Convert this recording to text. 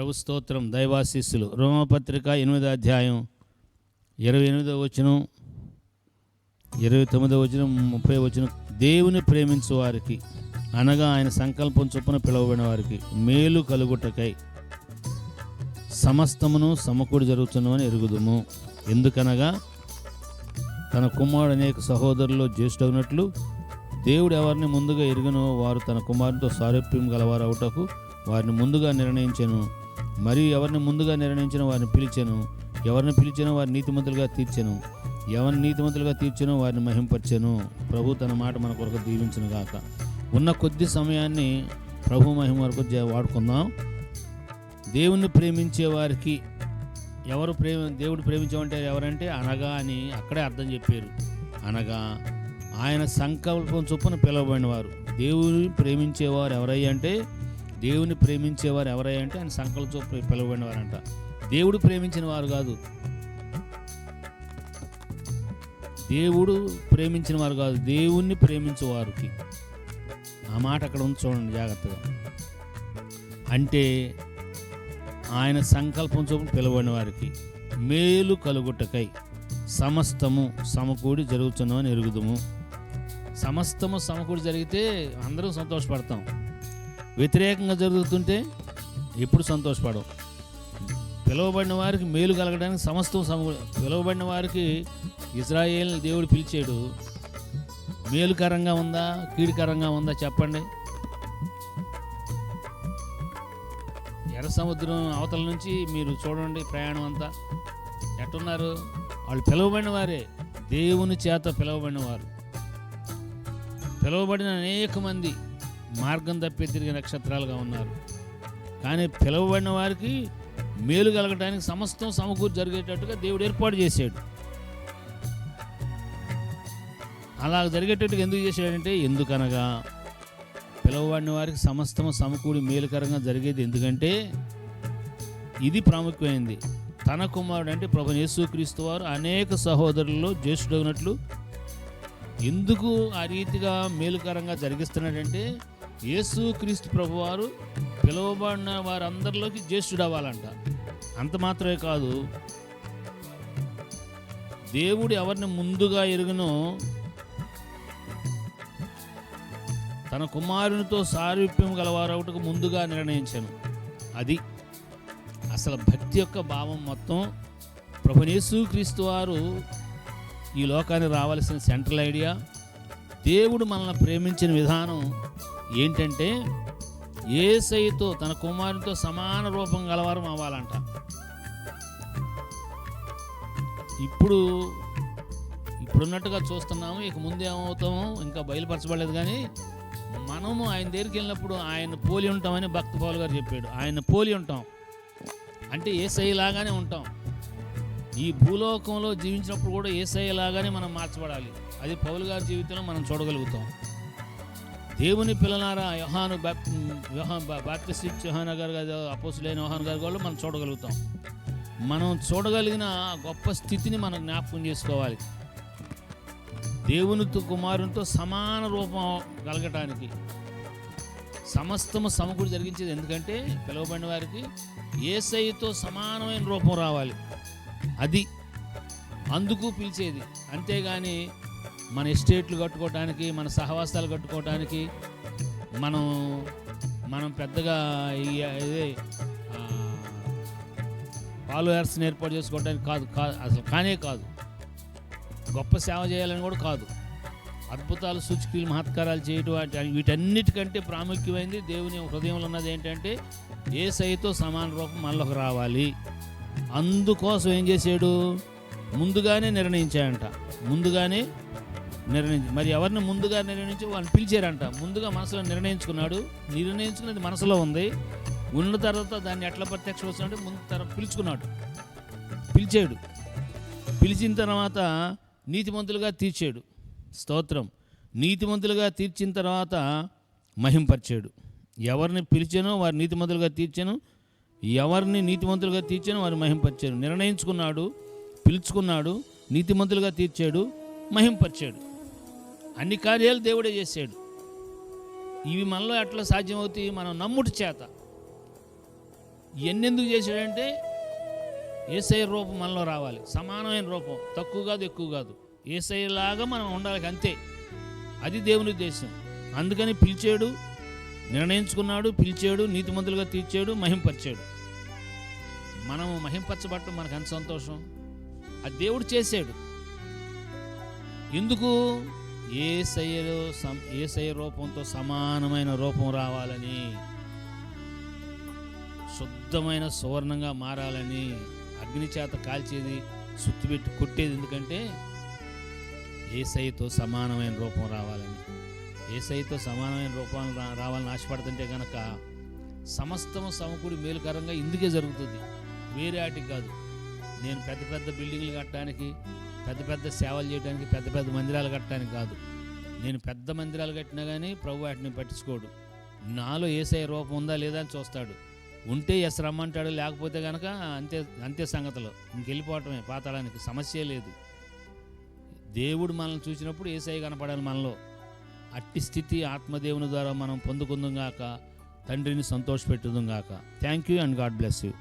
ప్రభు స్తోత్రం దైవాశీస్సులు. రోమపత్రిక ఎనిమిదో అధ్యాయం ఇరవై ఎనిమిదో వచనం ఇరవై తొమ్మిదో వచనం ముప్పై వచనం. దేవుని ప్రేమించు వారికి అనగా ఆయన సంకల్పం చొప్పున పిలువబడిన వారికి మేలు కలుగుటకై సమస్తమును సమకూడి జరుగుతున్నామని ఎరుగుదుము. ఎందుకనగా తన కుమారుడు అనేక సహోదరులు జ్యేష్ఠగినట్లు దేవుడు ఎవరిని ముందుగా ఎరుగనో వారు తన కుమారునితో సారూప్యం గలవారవుటకు వారిని ముందుగా నిర్ణయించెను. మరియు ఎవరిని ముందుగా నిర్ణయించిన వారిని పిలిచాను ఎవరిని పిలిచినో వారిని నీతిమంతులుగా తీర్చాను ఎవరిని నీతిమంతులుగా తీర్చినో వారిని మహింపరిచెను. ప్రభు తన మాట మన కొరకు దీవించను గాక. ఉన్న కొద్ది సమయాన్ని ప్రభు మహిమ వరకు వాడుకుందాం. దేవుణ్ణి ప్రేమించే వారికి ఎవరు ప్రేమ దేవుడు ప్రేమించమంటే ఎవరంటే అనగా అని అక్కడే అర్థం చెప్పారు. అనగా ఆయన సంకల్పం చొప్పున పిలువబడిన వారు. దేవుని ప్రేమించేవారు ఎవరయ్యంటే అంటే దేవుని ప్రేమించేవారు ఎవరై అంటే ఆయన సంకల్పం పిలువబడిన వారంట దేవుడు ప్రేమించిన వారు కాదు. దేవుడు ప్రేమించిన వారు కాదు. దేవుణ్ణి ప్రేమించేవారికి ఆ మాట అక్కడ ఉంది చూడండి జాగ్రత్తగా. అంటే ఆయన సంకల్పం చొప్పున పిలువబడిన వారికి మేలు కలుగుటకై సమస్తము సమకూడి జరుగుతున్నామని ఎరుగుదుము. సమస్తము సమకూడి జరిగితే అందరం సంతోషపడతాం. వ్యతిరేకంగా జరుగుతుంటే ఎప్పుడు సంతోషపడవు. పిలువబడిన వారికి మేలు కలగడానికి సమస్తం సమ పిలువబడిన వారికి ఇజ్రాయేల్ దేవుడు పిలిచాడు. మేలుకరంగా ఉందా కీడికరంగా ఉందా చెప్పండి. ఎర్ర సముద్రం అవతల నుంచి మీరు చూడండి ప్రయాణం అంతా. ఎట్టున్నారు? వాళ్ళు పిలువబడిన వారే. దేవుని చేత పిలువబడిన వారు. పిలువబడిన అనేక మంది మార్గం తప్పి తిరిగే నక్షత్రాలుగా ఉన్నారు. కానీ పిలువబడిన వారికి మేలు కలగడానికి సమస్తం సమకూరు జరిగేటట్టుగా దేవుడు ఏర్పాటు చేశాడు. అలా జరిగేటట్టుగా ఎందుకు చేశాడంటే ఎందుకనగా పిలువబడిన వారికి సమస్తం సమకూడి మేలుకరంగా జరిగేది ఎందుకంటే ఇది ప్రాముఖ్యమైనది తన కుమారుడు అంటే ప్రభు యేసుక్రీస్తు వారు అనేక సహోదరుల్లో జ్యేష్ఠుడగినట్లు ఎందుకు ఆ రీతిగా మేలుకరంగా జరిగిస్తున్నాడంటే యేసుక్రీస్తు క్రీస్తు ప్రభువారు పిలువబడిన వారందరిలోకి జ్యేష్ఠుడు అవ్వాలంట అంత మాత్రమే కాదు దేవుడు ఎవరిని ముందుగా ఎరుగునో తన కుమారునితో సారూప్యం గలవారవుటకు ముందుగా నిర్ణయించాను. అది అసలు భక్తి యొక్క భావం మొత్తం. ప్రభునేసు క్రీస్తు వారు ఈ లోకానికి రావాల్సిన సెంట్రల్ ఐడియా దేవుడు మనల్ని ప్రేమించిన విధానం ఏంటంటే ఏసైతో తన కుమారునితో సమాన రూపం గలవారం అవ్వాలంట. ఇప్పుడు ఇప్పుడున్నట్టుగా చూస్తున్నాము ఇక ముందు ఏమవుతామో ఇంకా బయలుపరచబడలేదు కానీ మనము ఆయన దగ్గరికి వెళ్ళినప్పుడు ఆయన పోలి ఉంటామని భక్త పౌల్ గారు చెప్పాడు. ఆయన పోలి ఉంటాం. అంటే ఏసైలాగానే ఉంటాం. ఈ భూలోకంలో జీవించినప్పుడు కూడా ఏసైలాగానే మనం మార్చబడాలి. అది పౌల్ గారి జీవితంలో మనం చూడగలుగుతాం. దేవుని పిల్లలారా యోహాను బాప్ యోహాన్ బాప్టిస్ట్ యోహాన్ గారు గారు అపోసులైన యోహాన్ గారు కూడా మనం చూడగలుగుతాం. మనం చూడగలిగిన గొప్ప స్థితిని మనం జ్ఞాపకం చేసుకోవాలి. దేవునితో కుమారునితో సమాన రూపం కలగటానికి సమస్తము సమకూడి జరిగించేది ఎందుకంటే పిలువబడిన వారికి ఏసైతో సమానమైన రూపం రావాలి. అది అందుకు పిలిచేది. అంతేగాని మన ఎస్టేట్లు కట్టుకోవటానికి మన సహవాసాలు కట్టుకోవటానికి మనం మనం పెద్దగా ఇదే ఫాలోయర్స్ని ఏర్పాటు చేసుకోవడానికి కాదు కాదు అసలు కానే కాదు. గొప్ప సేవ చేయాలని కూడా కాదు. అద్భుతాలు సూచికలు మహత్కారాలు చేయటం వీటన్నిటికంటే ప్రాముఖ్యమైనది దేవుని హృదయంలో ఉన్నది ఏంటంటే ఏ సైతో సమాన రూపం మనలోకి రావాలి. అందుకోసం ఏం చేసాడు ముందుగానే నిర్ణయించాడంట. ముందుగానే నిర్ణయించి మరి ఎవరిని ముందుగా నిర్ణయించి వాళ్ళని పిలిచారంట. ముందుగా మనసులో నిర్ణయించుకున్నాడు. నిర్ణయించుకున్నది మనసులో ఉంది. ఉన్న తర్వాత దాన్ని ఎట్లా ప్రత్యక్ష వస్తున్నాడు ముందు తర్వాత పిలుచుకున్నాడు. పిలిచాడు. పిలిచిన తర్వాత నీతిమంతులుగా తీర్చాడు. స్తోత్రం. నీతిమంతులుగా తీర్చిన తర్వాత మహింపరిచాడు. ఎవరిని పిలిచానో వారి నీతిమంతులుగా తీర్చాను. ఎవరిని నీతిమంతులుగా తీర్చానో వారు మహింపరిచాడు నిర్ణయించుకున్నాడు పిలుచుకున్నాడు నీతిమంతులుగా తీర్చాడు మహింపరిచాడు. అన్ని కార్యాలు దేవుడే చేశాడు. ఇవి మనలో ఎట్లా సాధ్యమవుతాయి? మనం నమ్ముటి చేత. ఎన్నెందుకు చేశాడంటే ఏసఐ రూపం మనలో రావాలి. సమానమైన రూపం. తక్కువ కాదు ఎక్కువ కాదు. ఏసైలాగా మనం ఉండాలి అంతే. అది దేవుని ఉద్దేశం. అందుకని పిలిచాడు నిర్ణయించుకున్నాడు పిలిచాడు నీతిమంతులుగా తీర్చాడు మహింపరిచాడు. మనము మహింపరచబట్టం మనకు ఎంత సంతోషం. ఆ దేవుడు చేశాడు. ఎందుకు? ఏ సయ్యలో ఏ సయ్య రూపంతో సమానమైన రూపం రావాలని శుద్ధమైన సువర్ణంగా మారాలని అగ్ని చేత కాల్చేది సుత్తిపెట్టి కొట్టేది ఎందుకంటే ఏసైతో సమానమైన రూపం రావాలని. ఏసైతో సమానమైన రూపం రా- రావాలని ఆశపడుతుంటే కనుక సమస్తము సమకూడి మేలుకరంగా ఇందుకే జరుగుతుంది. వేరే వాటికి కాదు. నేను పెద్ద పెద్ద బిల్డింగ్లు కట్టడానికి పెద్ద పెద్ద సేవలు చేయడానికి పెద్ద పెద్ద మందిరాలు కట్టడానికి కాదు. నేను పెద్ద మందిరాలు కట్టినా కానీ ప్రభు వాటిని పట్టించుకోడు. నాలో ఏసఐ రూపం ఉందా లేదా అని చూస్తాడు. ఉంటే ఎస్ రమ్మంటాడు లేకపోతే కనుక అంతే అంతే సంగతులు. ఇంకెళ్ళిపోవటమే పాతాళానికి సమస్య లేదు. దేవుడు మనల్ని చూసినప్పుడు ఏసఐ కనపడాలి మనలో. అట్టి స్థితి ఆత్మదేవుని ద్వారా మనం పొందుకుందాం గాక తండ్రిని సంతోషపెట్టుదాం గాక. Thank you and God bless you